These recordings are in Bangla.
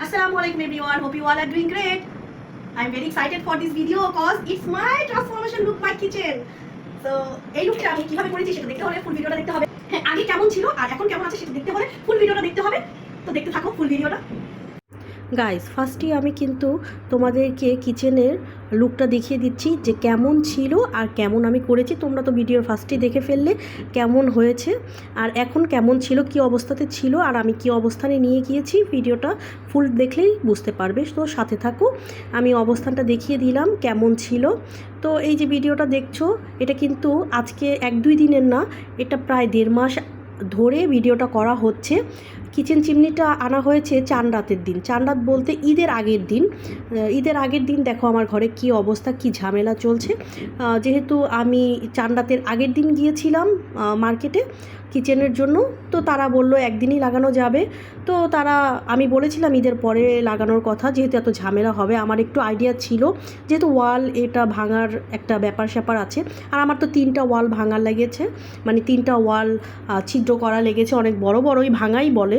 Assalamu alaikum everyone. Hope you all are doing great. I'm very excited for this video because it's my transformation look my kitchen. So এই লুকটা আমি কীভাবে করেছি সেটা দেখতে হলে ফুল ভিডিওটা দেখতে হবে হ্যাঁ আগে কেমন ছিল আর এখন কেমন আছে সেটা দেখতে হলে ফুল ভিডিওটা দেখতে হবে তো দেখতে থাকো ফুল ভিডিওটা গাইস ফার্স্টই আমি কিন্তু তোমাদেরকে কিচেনের লুকটা দেখিয়ে দিচ্ছি যে কেমন ছিল আর কেমন আমি করেছি। তোমরা তো ভিডিওর ফার্স্টেই দেখে ফেললে কেমন হয়েছে আর এখন কেমন ছিল, কি অবস্থাতে ছিল আর আমি কি অবস্থানে নিয়ে গিয়েছি ভিডিওটা ফুল দেখলেই বুঝতে পারবে। তো সাথে থাকো, আমি অবস্থানটা দেখিয়ে দিলাম কেমন ছিল। তো এই যে ভিডিওটা দেখছ, এটা কিন্তু আজকে এক দুই দিনের না, এটা প্রায় দেড় মাস ধরে ভিডিওটা করা হচ্ছে। কিচেন চিমনিটা আনা হয়েছে চান রাতের দিন। চান রাত বলতে ঈদের আগের দিন। ঈদের আগের দিন দেখো আমার ঘরে কি অবস্থা, কি ঝামেলা চলছে। যেহেতু আমি চান রাতের আগের দিন গিয়েছিলাম মার্কেটে কিচেনের জন্য, তো তারা বলল একদিনই লাগানো যাবে। তো তারা, আমি বলেছিলাম ঈদের পরে লাগানোর কথা, যেহেতু এত ঝামেলা হবে, আমার একটু আইডিয়া ছিল। যেহেতু ওয়াল এটা ভাঙার একটা ব্যাপার স্যাপার আছে, আর আমার তো তিনটা ওয়াল ভাঙার লেগেছে। মানে তিনটা ওয়াল ছিদ্র করা লেগেছে, অনেক বড় বড়ই ভাঙাই বলে।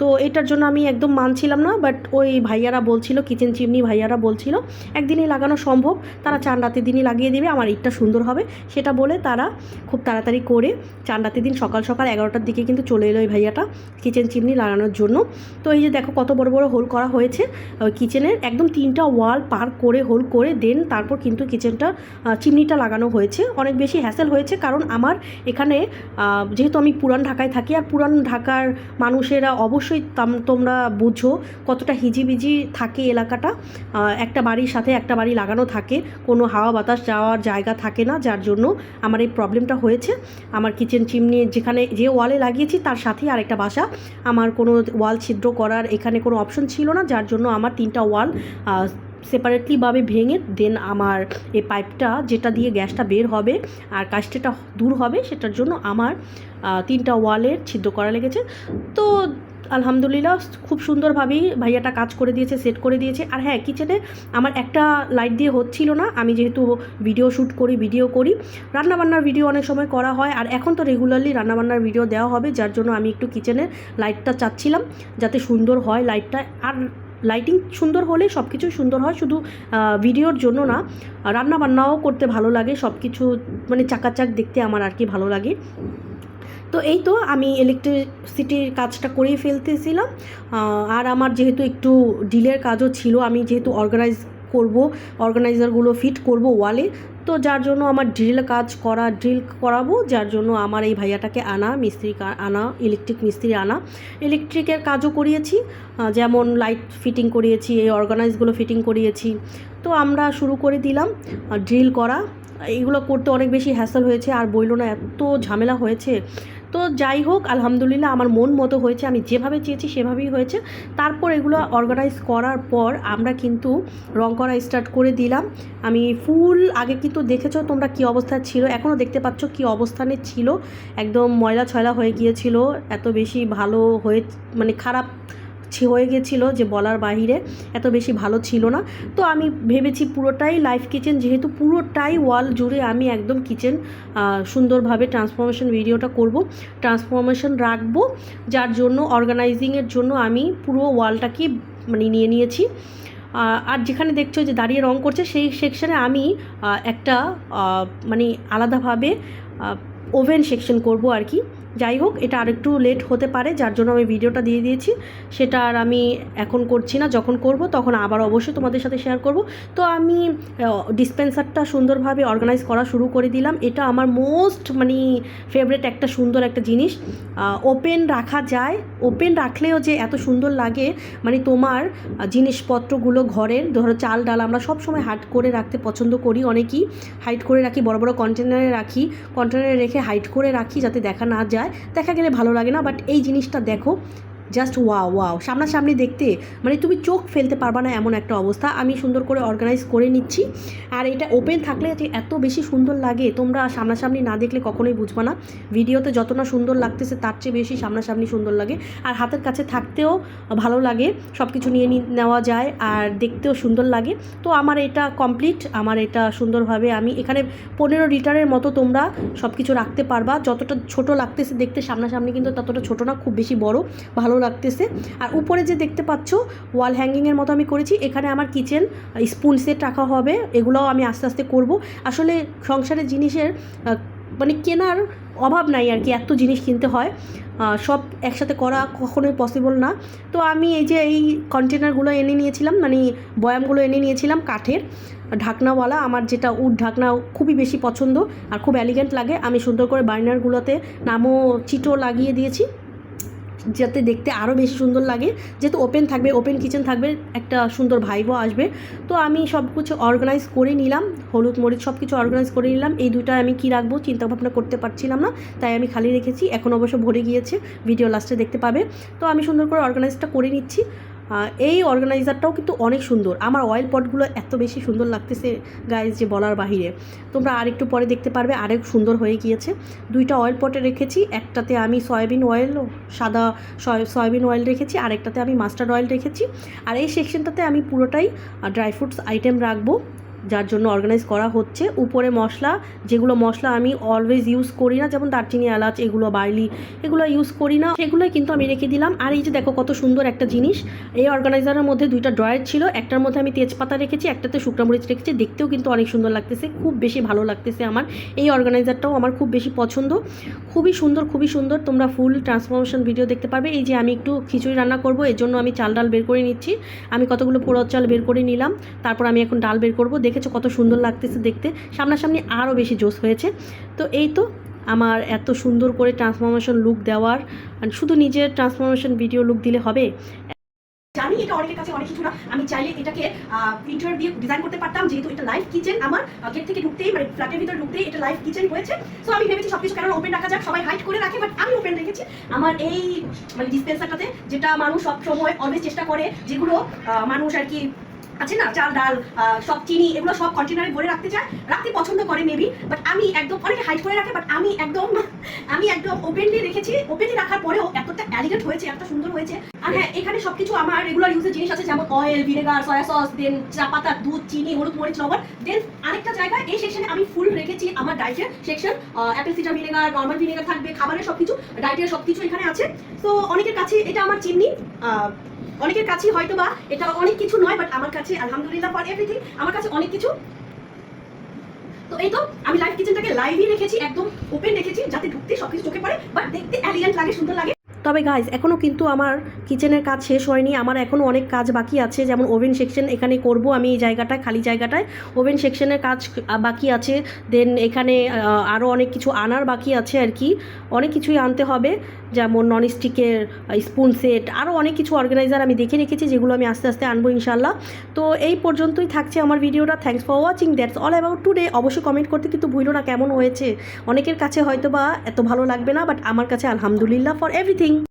তো এটার জন্য আমি একদম মানছিলাম না বাট ওই ভাইয়ারা বলছিল কিচেন চিমনি ভাইয়ারা বলছিল, একদিনই লাগানো সম্ভব। তারা চান রাতের দিনই লাগিয়ে দেবে, আমার ইটটা সুন্দর হবে। সেটা বলে তারা খুব তাড়াতাড়ি করে চান রাতের দিন সকাল সকাল এগারোটার দিকে কিন্তু চলে এলো ওই ভাইয়াটা কিচেন চিমনি লাগানোর জন্য। তো এই যে দেখো কত বড় বড় হোল করা হয়েছে কিচেনের একদম তিনটা ওয়াল পার করে হোল করে দেন তারপর কিন্তু কিচেনটা চিমনিটা লাগানো হয়েছে। অনেক বেশি হ্যাসেল হয়েছে, কারণ আমার এখানে যেহেতু আমি পুরান ঢাকায় থাকি, আর পুরান ঢাকার মানুষেরা অবশ্যই তাম- তোমরা বুঝো কতটা হিজিবিজি থাকে এলাকাটা। একটা বাড়ির সাথে একটা বাড়ি লাগানো থাকে, কোনো হাওয়া বাতাস যাওয়ার জায়গা থাকে না, যার জন্য আমার এই প্রবলেমটা হয়েছে। আমার কিচেন চিমনি যেখানে যে ওয়ালে লাগিয়েছি, তার সাথেই আরেকটা বাসা। আমার কোনো ওয়াল ছিদ্র করার এখানে কোনো অপশন ছিল না, যার জন্য আমার তিনটা ওয়াল সেপারেটলিভাবে ভেঙে দেন আমার এই পাইপটা, যেটা দিয়ে গ্যাসটা বের হবে আর কাজটা দূর হবে, সেটার জন্য আমার তিনটা ওয়ালের ছিদ্র করা লেগেছে। তো আলহামদুলিল্লাহ, খুব সুন্দরভাবেই ভাইয়াটা কাজ করে দিয়েছে সেট করে দিয়েছে। আর হ্যাঁ কিচেনে আমার একটা লাইট দিয়ে হচ্ছিল না। আমি যেহেতু ভিডিও শ্যুট করি ভিডিও করি। রান্নাবান্নার ভিডিও অনেক সময় করা হয়। আর এখন তো রেগুলারলি রান্নাবান্নার ভিডিও দেওয়া হবে, যার জন্য আমি একটু কিচেনের লাইটটা চাচ্ছিলাম, যাতে সুন্দর হয় লাইটটা আর লাইটিং সুন্দর হলে সব কিছুই সুন্দর হয়, শুধু ভিডিওর জন্য না। রান্না বান্নাও করতে ভালো লাগে সব কিছু মানে চাকাচাক দেখতে আমার আর কি ভালো লাগে। তো এই তো আমি ইলেকট্রিসিটির কাজটা করেই ফেলতেছিলাম। আর আমার যেহেতু একটু ডিলের কাজও ছিল, আমি যেহেতু অর্গানাইজ করব অর্গানাইজারগুলো ফিট করব ওয়ালে তো যার জন্য আমার ড্রিল কাজ করা ড্রিল করাবো, যার জন্য আমার এই ভাইয়াটাকে আনা, মিস্ত্রি আনা ইলেকট্রিক মিস্ত্রি আনা। ইলেকট্রিকের কাজও করিয়েছি যেমন লাইট ফিটিং করিয়েছি, এই অর্গানাইজগুলো ফিটিং করিয়েছি। তো আমরা শুরু করে দিলাম ড্রিল করা। এইগুলো করতে অনেক বেশি হ্যাসেল হয়েছে, আর বইলো না, এত ঝামেলা হয়েছে। তো যাই হোক, আলহামদুলিল্লাহ আমার মন মতো হয়েছে। আমি যেভাবে চেয়েছি সেভাবেই হয়েছে। তারপর এগুলো অর্গানাইজ করার পর আমরা কিন্তু রং করা স্টার্ট করে দিলাম। আমি ফুল আগে কিন্তু দেখেছ তোমরা কি অবস্থায় ছিল? এখনও দেখতে পাচ্ছ কি অবস্থানে ছিল? একদম ময়লা ছয়লা হয়ে গিয়েছিল। এত বেশি ভালো হয়ে মানে খারাপ হয়ে গেছিল যে বলার বাহিরে এত বেশি ভালো ছিল না। তো আমি ভেবেছি পুরোটাই লাইফ কিচেন যেহেতু পুরোটাই ওয়াল জুড়ে আমি একদম কিচেন সুন্দরভাবে ট্রান্সফরমেশন ভিডিওটা করব। ট্রান্সফরমেশন রাখব, যার জন্য অর্গানাইজিংয়ের জন্য আমি পুরো ওয়ালটাকে মানে নিয়ে নিয়েছি। আর যেখানে দেখছ যে দাঁড়িয়ে রং করছে, সেই সেকশানে আমি একটা মানে আলাদাভাবে ওভেন সেকশন করব আর কি। যাই হোক, এটা আরেকটু লেট হতে পারে, যার জন্য আমি ভিডিওটা দিয়ে দিয়েছি। সেটা আর আমি এখন করছি না, যখন করব তখন আবার অবশ্যই তোমাদের সাথে শেয়ার করব। তো আমি ডিসপেন্সারটা সুন্দরভাবে অর্গানাইজ করা শুরু করে দিলাম। এটা আমার মোস্ট মানে ফেভারেট একটা সুন্দর একটা জিনিস। ওপেন রাখা যায়। ওপেন রাখলেও যে এত সুন্দর লাগে মানে তোমার জিনিসপত্রগুলো ঘরের, ধরো চাল ডাল আমরা সব সময় করে রাখতে পছন্দ করি অনেকেই। হাইট করে রাখি, বড় বড় কন্টেনারে রাখি। কন্টেনারে রেখে হাইট করে রাখি যাতে দেখা না যায়। দেখা গেলে ভালো লাগে না বাট এই জিনিসটা দেখো জাস্ট ওয়াও ওয়াও সামনাসামনি দেখতে মানে তুমি চোখ ফেলতে পারবা না এমন একটা অবস্থা। আমি সুন্দর করে অর্গানাইজ করে নিচ্ছি। আর এটা ওপেন থাকলে যে এত বেশি সুন্দর লাগে, তোমরা সামনাসামনি না দেখলে কখনোই বুঝবা না। ভিডিওতে যত না সুন্দর লাগতেছে, তার চেয়ে বেশি সামনাসামনি সুন্দর লাগে। আর হাতের কাছে থাকতেও ভালো লাগে সব কিছু নিয়ে নেওয়া যায়। আর দেখতেও সুন্দর লাগে। তো আমার এটা কমপ্লিট আমার এটা সুন্দরভাবে আমি এখানে পনেরো লিটারের মতো তোমরা সব কিছু রাখতে পারবা। যতটা ছোট লাগতেছে দেখতে, সামনাসামনি কিন্তু ততটা ছোট না, খুব বেশি বড়। ভালো লাগতেছে। আর উপরে যে দেখতে পাচ্ছ ওয়াল হ্যাঙ্গিংয়ের মতো আমি করেছি। এখানে আমার কিচেন স্পুন সেট রাখা হবে। এগুলোও আমি আস্তে আস্তে করব। আসলে সংসারের জিনিসের মানে কেনার অভাব নাই আর কি, এত জিনিস কিনতে হয়। সব একসাথে করা কখনোই পসিবল না। তো আমি এই যে এই কন্টেনারগুলো এনে নিয়েছিলাম মানে বয়ামগুলো এনে নিয়েছিলাম কাঠের। ঢাকনাওয়ালা, আমার যেটা উড ঢাকনা খুবই বেশি পছন্দ আর খুব এলিগেন্ট লাগে। আমি সুন্দর করে বার্নারগুলোতে নামও চিটো লাগিয়ে দিয়েছি। যাতে দেখতে আরও বেশি সুন্দর লাগে। যেহেতু ওপেন থাকবে ওপেন কিচেন থাকবে, একটা সুন্দর ভাইবও আসবে। তো আমি সব কিছু অর্গানাইজ করে নিলাম, হলুদ মরিচ সব কিছু অর্গানাইজ করে নিলাম। এই দুটা আমি কি রাখব চিন্তাভাবনা করতে পারছিলাম না, তাই আমি খালি রেখেছি। এখন অবশ্য ভরে গিয়েছে ভিডিও লাস্টে দেখতে পাবে। তো আমি সুন্দর করে অর্গানাইজটা করে নিচ্ছি। এই অর্গানাইজারটাও কিন্তু অনেক সুন্দর। আমার অয়েল পটগুলো এত বেশি সুন্দর লাগতেছে গাইজ যে বলার বাহিরে। তোমরা আরেকটু পরে দেখতে পারবে আরেক সুন্দর হয়ে গিয়েছে। দুইটা অয়েল পটে রেখেছি, একটাতে আমি সয়াবিন অয়েল সাদা সয়- সয়াবিন অয়েল রেখেছি, আরেকটাতে আমি মাস্টার্ড অয়েল রেখেছি। আর এই সেকশনটাতে আমি পুরোটাই ড্রাই ফ্রুটস আইটেম রাখব। যার জন্য অর্গানাইজ করা হচ্ছে। উপরে মশলা, যেগুলো মশলা আমি অলওয়েজ ইউজ করি না, যেমন দারচিনি, এলাচ, এগুলো বার্লি এগুলো ইউজ করি না। সেগুলোই কিন্তু আমি রেখে দিলাম। আর এই যে দেখো কত সুন্দর একটা জিনিস, এই অর্গানাইজারের মধ্যে দুইটা ড্রয়ার ছিল। একটার মধ্যে আমি তেজপাতা রেখেছি, একটাতে শুকনো মরিচ রেখেছি। দেখতেও কিন্তু অনেক সুন্দর লাগতেছে, খুব বেশি ভালো লাগতেছে আমার। এই অর্গানাইজারটাও আমার খুব বেশি পছন্দ। খুবই সুন্দর খুবই সুন্দর। তোমরা ফুল ট্রান্সফরমেশন ভিডিও দেখতে পারবে। এই যে আমি একটু খিচুড়ি রান্না করব, এর জন্য আমি চাল ডাল বের করে নিচ্ছি। আমি কতগুলো পোড়া চাল বের করে নিলাম। তারপর আমি এখন ডাল বের করব। দেখেছ কত সুন্দর লাগতেছে দেখতে। সামনাসামনি আরও বেশি জোস হয়েছে। তো এই তো আমার এত সুন্দর করে ট্রান্সফরমেশন লুক দেওয়ার মানে শুধু নিজের ট্রান্সফরমেশন ভিডিও লুক দিলে হবে। জানি এটা অনেকের কাছে অনেক কিছু না, আমি চাইলে এটাকে প্রিন্টার দিয়ে ডিজাইন করতে পারতাম, যেহেতু এটা লাইভ কিচেন আমার গেট থেকে ঢুকতেই মানে ফ্ল্যাটের ভিতরে ঢুকতেই এটা লাইভ কিচেন হয়েছে। সো আমি ভেবেছি সবকিছু কেন ওপেন রাখা যাক, সবাই হাইট করে রাখে বাট আমি ওপেন রেখেছি। আমার এই মানে ডিসপেন্সারটাতে যেটা মানুষ সব সময় অলওয়েজ চেষ্টা করে, যেগুলো মানুষ আর কি আছে না? চাল, ডাল সব চিনি, এগুলো সব কন্টেনারে ভরে রাখতে চায়। রাখতে পছন্দ করে মেবি বাট আমি একদম, অনেকে হাইট করে রাখে বাট আমি একদম আমি একদম ওপেনলি রেখেছি। ওপেনলি রাখার পরেও এতটা অ্যালিগেন্ট হয়েছে এত সুন্দর হয়েছে। আর হ্যাঁ এখানে সবকিছু আমার রেগুলার ইউজের জিনিস আছে, যেমন oil vinegar soya sauce then চা পাতা, দুধ, চিনি, হলুদ, মরিচ, লবণ। দেন আরেকটা জায়গায়, এই সেকশনে আমি ফুল রেখেছি আমার ডায়েটের section apple cider vinegar normal vinegar থাকবে, খাবারের সব সবকিছু ডায়েটের সবকিছু এখানে আছে। তো অনেকের কাছে এটা আমার চিমনি অনেকের কাছে হয়তো বা এটা অনেক কিছু নয় বাট আমার কাছে আলহামদুলিল্লাহ ফর এভরিথিং আমার কাছে অনেক কিছু। তো এই তো, আমি লাইভ কিচেনটাকে লাইভই রেখেছি, একদম ওপেন রেখেছি, যাতে ঢুকতে সবকিছু চোখে পড়ে বাট দেখতে এলিগেন্ট লাগে, সুন্দর লাগে। তবে গাইজ এখনও কিন্তু আমার কিচেনের কাজ শেষ হয়নি, আমার এখনও অনেক কাজ বাকি আছে, যেমন ওভেন সেকশন এখানে করব আমি এই জায়গাটায় খালি জায়গাটায়। ওভেন সেকশনের কাজ বাকি আছে দেন এখানে আরও অনেক কিছু আনার বাকি আছে আর কি, অনেক কিছুই আনতে হবে। যেমন ননস্টিকের স্পুন সেট আরও অনেক কিছু অর্গানাইজার আমি দেখে রেখেছি যেগুলো আমি আস্তে আস্তে আনব ইনশাল্লাহ তো এই পর্যন্তই থাকছে আমার ভিডিওটা। Thanks for watching that's all about today অবশ্যই কমেন্ট করতে কিন্তু ভুলো না কেমন হয়েছে। অনেকের কাছে হয়তো বা এত ভালো লাগবে না বাট আমার কাছে আলহামদুলিল্লাহ ফর এভরিথিং